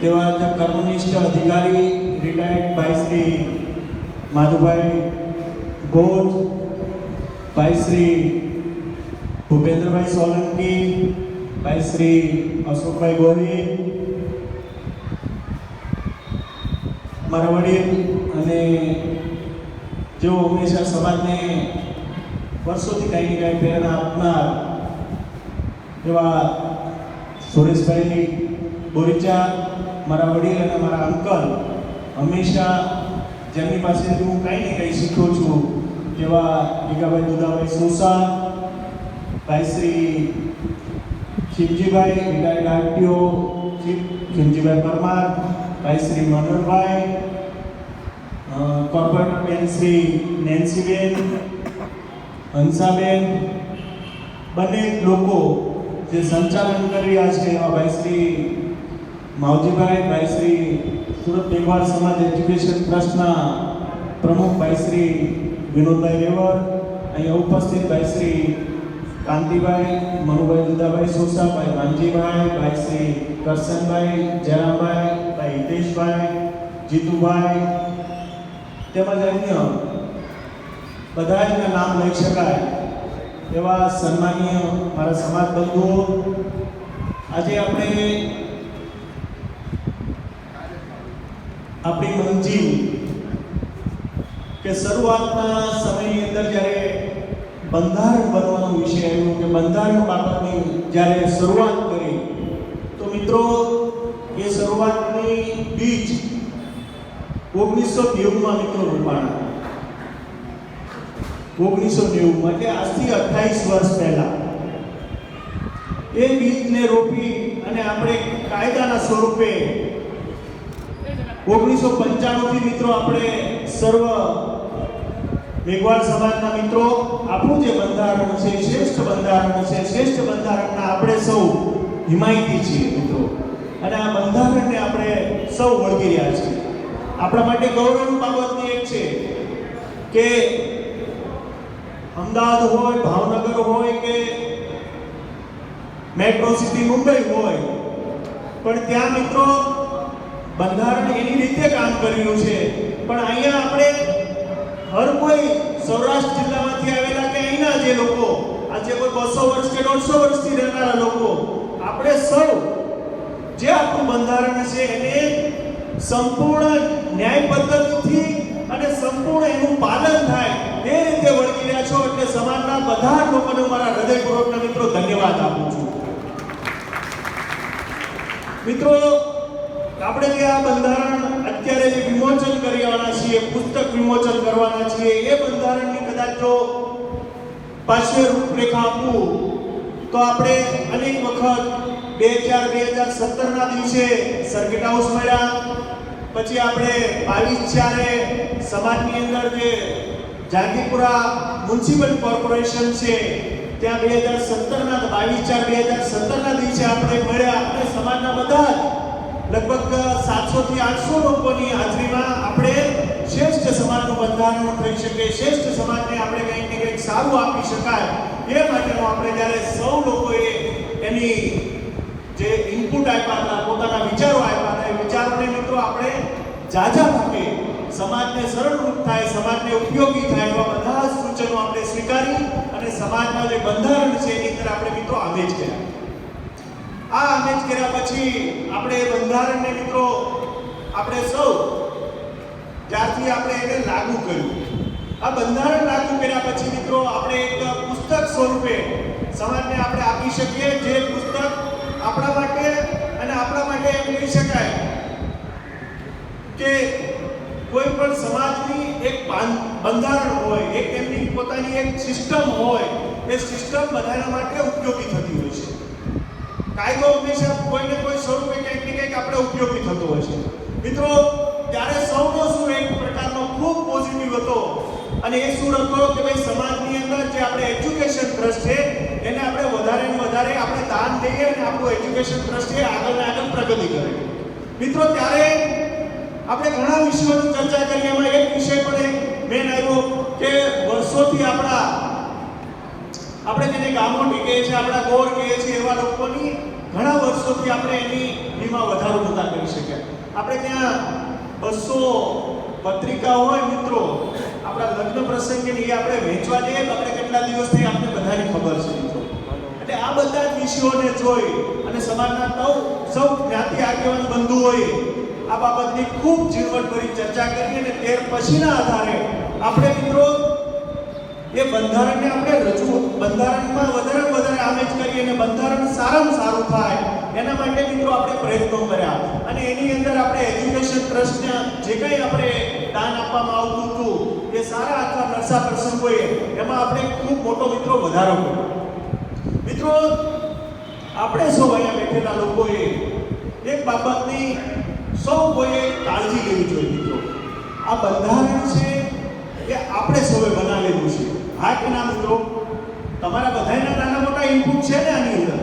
તેવા કર્મનિષ્ઠ અધિકારી રિટાયર્ડ ભાઈ શ્રી માધુભાઈ ગોઠ ભાઈ શ્રી ભૂપેન્દ્રભાઈ સોલંકી ભાઈ શ્રી અશોકભાઈ ગોહિલ મારા વડીલ અને જેઓ હંમેશા સમાજને વર્ષોથી કાંઈ કાંઈ પ્રેરણા આપનાર એવા સુરેશભાઈ બોરીચા મારા વડીલ અને મારા અંકલ હંમેશા જેમની પાસેથી હું કાંઈ ને કંઈ શીખ્યો છું તેવા ભીગાભાઈ દુદાભાઈ સોસા, ભાઈ શ્રી શિવજીભાઈ રિટાયર્ડ આરટીઓ શિવજીભાઈ પરમાર, ભાઈ શ્રી મનોહરભાઈ કોર્પોરેટર બેન શ્રી નેન્સીબેન, હંસાબેન, બંને લોકો જે સંચાલન કરી રહ્યા છે એવા ભાઈ શ્રી માવજીભાઈ ભાઈ શ્રી સુરત મેઘવાળ સમાજ એજ્યુકેશન ટ્રસ્ટના પ્રમુખ ભાઈ શ્રી વિનોદભાઈ રેવર, અહીંયા ઉપસ્થિત ભાઈ શ્રી કાંતિભાઈ, મનુભાઈ દુદાભાઈ સોસા ભાઈ વાંજીભાઈ ભાઈ શ્રી કરશનભાઈ, જયરામભાઈ, ભાઈ હિતેશભાઈ, જીતુભાઈ તેમજ અન્ય બધા નામ લઈ શકાય એવા સન્માનીય મારા સમાજ બંધુઓ આજે આપણે આપણી મંજિલ કે શરૂઆતના સમયની અંદર જ્યારે બંધારણ બનવાનો વિષય આવ્યો કે બંધારણ બાબતની જ્યારે શરૂઆત કરી, તો મિત્રો એ શરૂઆતની બીજ ઓગણીસો નેવુંમાં મિત્રો રૂપાણા. ઓગણીસો નેવુંમાં એટલે આજથી અઠ્ઠાવીસ વર્ષ પહેલા. એ બીજને રોપી અને આપણે કાયદાના સ્વરૂપે ઓગણીસો પંચાણુંથી મિત્રો આપણે સર્વ મેઘવાળ સમાજના મિત્રો, આપણું જે બંધારણ છે, શ્રેષ્ઠ બંધારણ છે, શ્રેષ્ઠ બંધારણના આપણે સૌ હિમાયતી છીએ મિત્રો. અને આ બંધારણને આપણે સૌ વળગી રહ્યા છીએ. આપણા માટે ગૌરવની બાબતની એક છે કે અમદાવાદ હોય, ભાવનગર હોય કે મેટ્રો સિટી મુંબઈ હોય, પણ ત્યાં મિત્રો બંધારણ એની રીતે કામ કર્યું છે. પણ અહીંયા આપણે હર કોઈ સૌરાષ્ટ્ર જિલ્લામાંથી આવેલા કે અહીંના જે લોકો આજે કોઈ બસો વર્ષ કે દોઢસો વર્ષથી રહેનારા લોકો, આપણે સૌ જે આપણું બંધારણ છે એને સંપૂર્ણ ન્યાય પદ્ધતિથી અને સંપૂર્ણ એનું પાલન થાય એ રીતે વળગી રહ્યા છો એટલે સમાજના બધા લોકોને મારા હૃદયપૂર્વકના મિત્રો ધન્યવાદ આપું છું. મિત્રો આપણે જે આ બંધારણ અત્યારે વિમોચન કરવાના છીએ, પુસ્તક વિમોચન કરવાના છીએ, એ બંધારણની કદાચ જો પાછળ રૂપરેખા આપવું તો આપણે અનેક વખત બે હજાર બે હજાર સત્તરના દિવસે સર્કિટ હાઉસ મળ્યા. પછી આપણે બાવીસ ચારે સમાજની અંદર જે જાગીપુરા મ્યુનિસિપલ કોર્પોરેશન છે, ત્યાં બે હજાર સત્તરના, બાવીસ ચાર, બે હજાર સત્તરના દિવસે આપણે મળ્યા. આપણે સમાજના બધા લગભગ સાતસો થી આઠસો લોકોની હાજરીમાં આપણે શ્રેષ્ઠ સમાજનું બંધારણ થઈ શકે, શ્રેષ્ઠ સમાજને આપણે કંઈક ને કંઈક સારું આપી શકાય એ માટેનો આપણે જ્યારે સૌ લોકોએ એની જે ઇનપુટ આપ્યા હતા, પોતાના વિચારો આપ્યા હતા, એ વિચારોને મિત્રો આપણે જાજા ભાગે સમાજને સરળરૂપ થાય, સમાજને ઉપયોગી થાય એવા બધા સૂચનો આપણે સ્વીકારી અને સમાજમાં જે બંધારણ છે એની અંદર આપણે મિત્રો આમેજ કર્યા આ કર્યા પછી આપણે બંધારણને મિત્રો આપણે સૌ જ્યારથી આપણે એને લાગુ કર્યું. આ બંધારણ લાગુ કર્યા પછી મિત્રો આપણે એક પુસ્તક સ્વરૂપે સમાજને આપણે આપી શકીએ જે પુસ્તક આપણા માટે અને આપણા માટે એમ કહી શકાય કે કોઈ પણ સમાજની એક બંધારણ હોય, એક એમની પોતાની એક સિસ્ટમ હોય, એ સિસ્ટમ બધાના માટે ઉપયોગી થતી હોય છે. કાયદો હંમેશા કોઈને કોઈ સ્વરૂપે કંઈક ને કંઈક આપણે ઉપયોગી થતો હોય છે. મિત્રો, ત્યારે સૌનો સુર એક પ્રકારનો ખૂબ પોઝિટિવ હતો અને એ સુર હતો કે ભાઈ સમાજની અંદર જે આપણે એજ્યુકેશન ટ્રસ્ટ છે એને આપણે વધારે ને વધારે આપણે દાન દઈએ અને આપણું એજ્યુકેશન ટ્રસ્ટ છે આગળ ને આગળ પ્રગતિ કરે. મિત્રો, ત્યારે આપણે ઘણા વિષયોની ચર્ચા કરી. એમાં એક વિષય પણ મેન આવ્યો કે વર્ષોથી આપણા આપણે જેને ગામો કહીએ છીએ આપણા ગોર કહીએ છીએ એવા લોકોની ઘણા વર્ષોથી આપણે એની ફીમાં વધારો થતા કરી શક્યા. આપણે ત્યાં બસો પત્રિકાઓ હોય મિત્રો, આપણા લગ્ન પ્રસંગે એ આપણે વેચવા જઈએ તો આપણે કેટલા દિવસથી આપણે બધાને ખબર છે મિત્રો. એટલે આ બધા જ વિષયોને જોઈ અને સમાજના સૌ સૌ જ્ઞાતિ આગેવાન બંધુઓએ આ બાબતની ખૂબ ઝીણવટભરી ચર્ચા કરી અને ત્યાર પછીના આધારે આપણે મિત્રો એ બંધારણને આપણે રજૂ બંધારણમાં વધારે વધારે આમેજ કરીએ અને બંધારણ સારામાં સારું થાય, એના માટે મિત્રો આપણે પ્રયત્નો કર્યા. અને એની અંદર આપણે એજ્યુકેશન ટ્રસ્ટને જે કંઈ આપણે દાન આપવામાં આવતું હતું, એ સારા અથવા નરસા પ્રસંગોએ એમાં આપણે ખૂબ મોટો મિત્રો વધારો કર્યો. મિત્રો, આપણે સૌ અહીંયા બેઠેલા લોકોએ એક બાબતની સૌ કોઈએ કાળજી લેવી જોઈએ મિત્રો. આ બંધારણ છે એ આપણે સૌએ બનાવેલું છે. હા ના મિત્રો? તમારા બધાના નાના મોટા ઇનપુટ છે ને આની અંદર.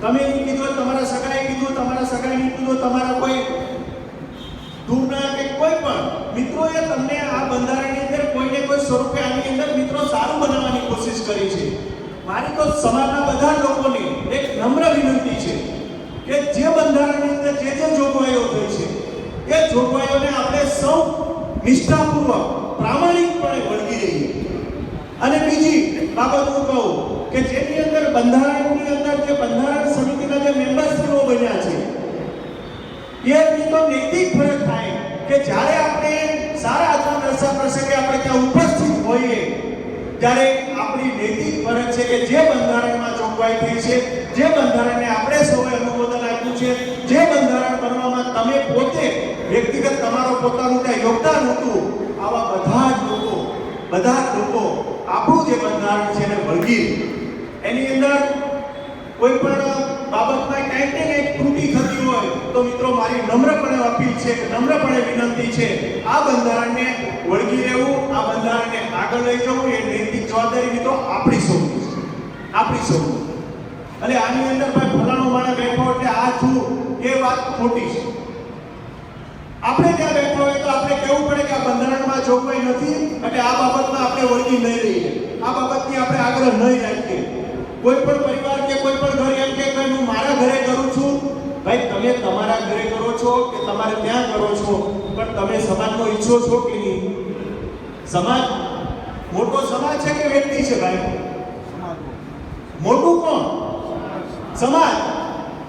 તમે એ કીધું તમારા સગાએ કીધું તમારા સગાએ કીધું તમારા કોઈ દૂરના કે કોઈ પણ મિત્રોએ તમને આ બંધારણની અંદર કોઈને કોઈ સ્વરૂપે આની અંદર મિત્રો સારું બનાવવાની કોશિશ કરી છે. મારી તો સમાજના બધા લોકોની એક નમ્ર વિનંતી છે કે જે બંધારણની અંદર જે જે જોગવાઈઓ થઈ છે, એ જોગવાઈઓને આપણે સૌ નિષ્ઠાપૂર્વક, પ્રામાણિકપણે વળગી રહીએ. અને બીજી બાબત હું કહું કે જેની અંદર બંધારણની અંદર જે બંધારણ સમિતિના જે મેમ્બરશ્રીઓ બન્યા છે એ તો નૈતિક ફરજ થાય કે જ્યારે આપણે સારા અથવા દર્શા પ્રસંગે આપણે ત્યાં ઉપસ્થિત હોઈએ, ત્યારે આપણી નૈતિક ફરજ છે કે જે બંધારણમાં જોગવાઈ થઈ છે, જે બંધારણને આપણે સૌએ અનુમોદન આપ્યું છે, જે બંધારણ બનવામાં તમે પોતે વ્યક્તિગત તમારો પોતાનું ત્યાં યોગદાન હતું આવા બધા જ લોકો બધા જ લોકો બંધારણ છે એને વળગી એની અંદર કોઈ પણ બાબતમાં કંઈક ને કંઈક ત્રુટિ થતી હોય તો મિત્રો મારી નમ્રપણે અપીલ છે કે નમ્રપણે વિનંતી છે, આ બંધારણને વળગી રહેવું, આ બંધારણને આગળ લઈ જવું. એ નૈતિક જવાબદારી મિત્રો આપણી સૌની આપણી સૌની એટલે આની અંદર ભાઈ ફલાણો માણસ બેઠો એટલે આ છું, એ વાત ખોટી છે. આપણે ત્યાં બેઠો હોય તો આપણે કહેવું પડે કે આ બંધારણમાં જોગવાઈ નથી, એટલે આ બાબતમાં આપણે વળગી નહીં રહીએ. આ બાબતની આપણે આગ્રહ નહીં રાખીએ. કોઈ પણ પરિવાર કે કોઈ પણ ઘર એમ કે ભાઈ, હું મારા ઘરે કરું છું. ભાઈ, તમે તમારા ઘરે કરો છો કે તમારે ત્યાં કરો છો? પણ તમે સમાજનો ઈચ્છો છો કે નહીં? સમાજ, મોટો સમાજ છે કે વ્યક્તિ છે ભાઈ? મોટું કોણ? સમાજ.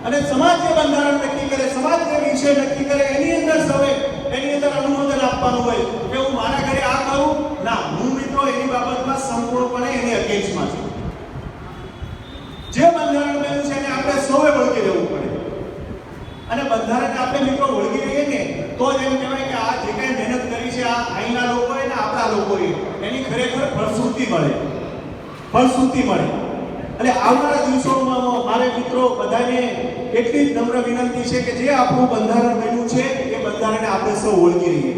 અને સમાજ જે બંધારણ નક્કી કરે, સમાજ જે વિષય નક્કી કરે, એની અંદર સૌએ એની અંદર અનુમોદન આપવાનું હોય કે હું મારા ઘરે આ કરું? ના, હું મિત્રો એની બાબતમાં સંપૂર્ણપણે એની અગેન્સ્ટમાં છું જે બંધારણ બન્યું છે એને આપણે સૌએ વળગી રહેવું પડે અને બંધારણને આપણે મિત્રો ઓળખી રહીએ ને, તો જ એમ કહેવાય કે આ જે કાંઈ મહેનત કરી છે, આ અહીંના લોકોએ ને આપણા લોકોએ, એની ખરેખર ફળશ્રુતિ મળે. ફળશ્રુતિ મળે. એટલે આવનારા દિવસોમાં મારે મિત્રો બધાને એટલી જ નમ્ર વિનંતી છે કે જે આપણું બંધારણ બન્યું છે, એ બંધારણને આપણે સૌ ઓળખી રહીએ.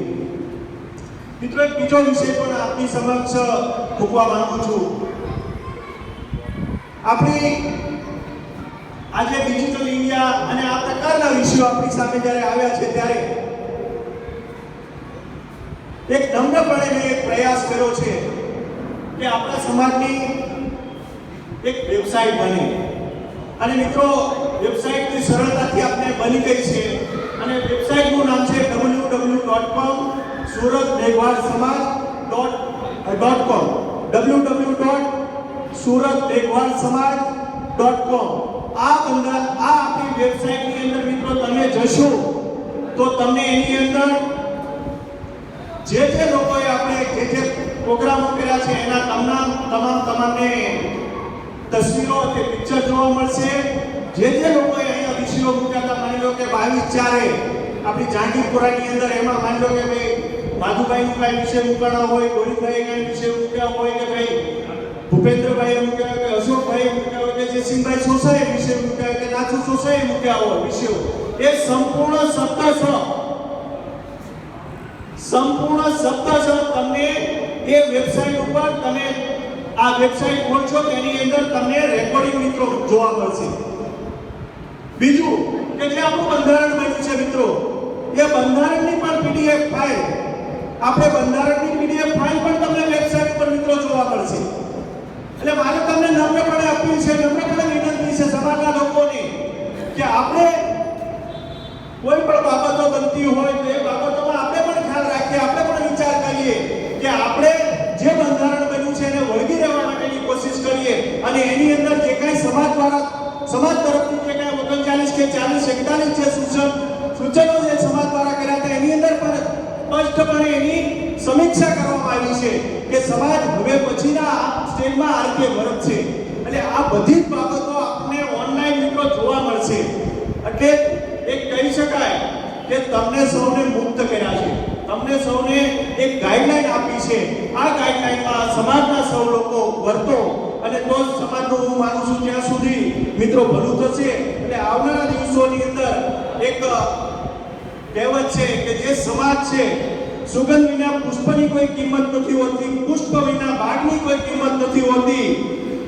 મિત્રો, એક બીજો વિષય પણ આપની સમક્ષ મૂકવા માંગુ છું. આપણી આજે ડિજિટલ ઇન્ડિયા અને આ પ્રકારના વિષયો આપણી સામે જ્યારે આવ્યા છે ત્યારે એક નમ્રપણે મેં એક પ્રયાસ કર્યો છે કે આપણા સમાજની એક વેબસાઇટ બને. અને મિત્રો વેબસાઇટની સરળતાથી આપણે બની ગઈ છે. અને વેબસાઇટનું નામ છે W W dot com Surat Meghwal Samaj dot dot com dot Surat Meghwal Samaj dot com આ અંદર આ આપણી વેબસાઇટની અંદર મિત્રો તમે જશો, તો તમને એની અંદર જે જે લોકોએ આપણે જે જે પ્રોગ્રામો કર્યા છે, એના તમામ તમામ તમને તસવીરો કે પિક્ચર જોવા મળશે. જે જે લોકોએ અહીંયા વિષયો મૂક્યા હતા, માની લો કે બાવીસ ચારે આપણી જાંગીરપુરાની અંદર, એમાં માની લો કે ભાઈ માધુભાઈનું કાંઈ વિષય મૂકાણા હોય ગોવિંદભાઈ કાંઈ વિષય મૂક્યા હોય કે ભાઈ ભૂપેન્દ્રભાઈએ મૂક્યા કે અશોકભાઈએ મૂક્યા હોય કે જયસિંહભાઈ સોસાએ વિષય મૂક્યા કે નાથુ સોસાએ મૂક્યા હોય વિષયો એ સંપૂર્ણ શબ્દશ સંપૂર્ણ શબ્દશ તમને એ વેબસાઇટ ઉપર તમે આ વેબસાઇટ ખોલશો, તેની અંદર તમને રેકોર્ડિંગ મિત્રો જોવા મળશે. બીજું કે જે આપણું બંધારણ બન્યું છે મિત્રો, એ બંધારણની પણ પીડીએફ ફાઇલ આપણે બંધારણની પીડીએફ ફાઇલ પણ તમને વેબસાઇટ પર મિત્રો જોવા મળશે. એટલે મારે તમને નમ્રપણે અપીલ છે, નમ્રપણે વિનંતી છે સમાજના લોકોને કે આપણે કોઈ પણ બાબતો બનતી હોય તો એ બાબતોમાં આપણે પણ ખ્યાલ રાખીએ, આપણે પણ વિચાર કરીએ કે આપણે જે બંધારણ બન્યું છે એને વળગી રહેવા માટેની કોશિશ કરીએ અને એની અંદર જે કાંઈ સમાજ દ્વારા, સમાજ તરફથી જે કાંઈ ઓગણચાલીસ કે ચાલીસ, એકતાલીસ જે સૂચન, સૂચનો જે સમાજ દ્વારા કર્યા હતા, એની અંદર પણ સ્પષ્ટપણે એની સમીક્ષા કરવામાં આવી છે કે સમાજ હવે પછીના સ્ટેજમાં આ રીતે વર્તશે એટલે આ બધી જ બાબતો આપણને ઓનલાઈન મિત્રો જોવા મળશે. એટલે એક કહી શકાય કે તમને સૌને મુક્ત કર્યા છે. તમને સૌને એક ગાઈડલાઈન આપી છે. આ ગાઈડલાઈનમાં સમાજના સૌ લોકો વર્તો અને તો જ સમાજનું હું માનું છું ત્યાં સુધી મિત્રો ભલું થશે. એટલે આવનારા દિવસોની અંદર એક કહેવત છે કે જે સમાજ છે સુગંધ વિના પુષ્પની કોઈ કિંમત નથી હોતી, પુષ્પ વિના બાગની કોઈ કિંમત નથી હોતી.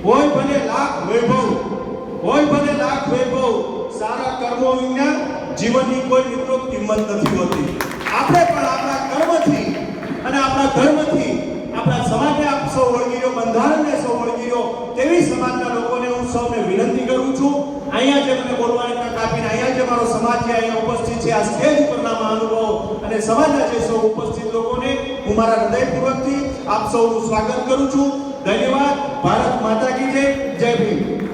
હોય ભલે લાખ વૈભવ, હોય ભલે લાખ વૈભવ, સારા કર્મો વિના જીવનની કોઈ મિત્રો કિંમત નથી હોતી. આપણે પણ આપણા કર્મથી અને આપણા ધર્મથી આપણા સમાજને આપ સૌ વળગીરો બંધારણને સૌ વળગીરો તેવી સમાજના લોકોને હું સૌને વિનંતી કરું છું. અહીંયા જે મને બોલવાની તક આપીને અહીંયા જે મારો સમાજ છે, અહીંયા ઉપસ્થિત છે, આ સ્ટેજ પરના મહાનુભાવો અને સમાજના જે સૌ ઉપસ્થિત લોકોને હું મારા હૃદયપૂર્વકથી આપ સૌનું સ્વાગત કરું છું. ધન્યવાદ. ભારત માતા કી જય.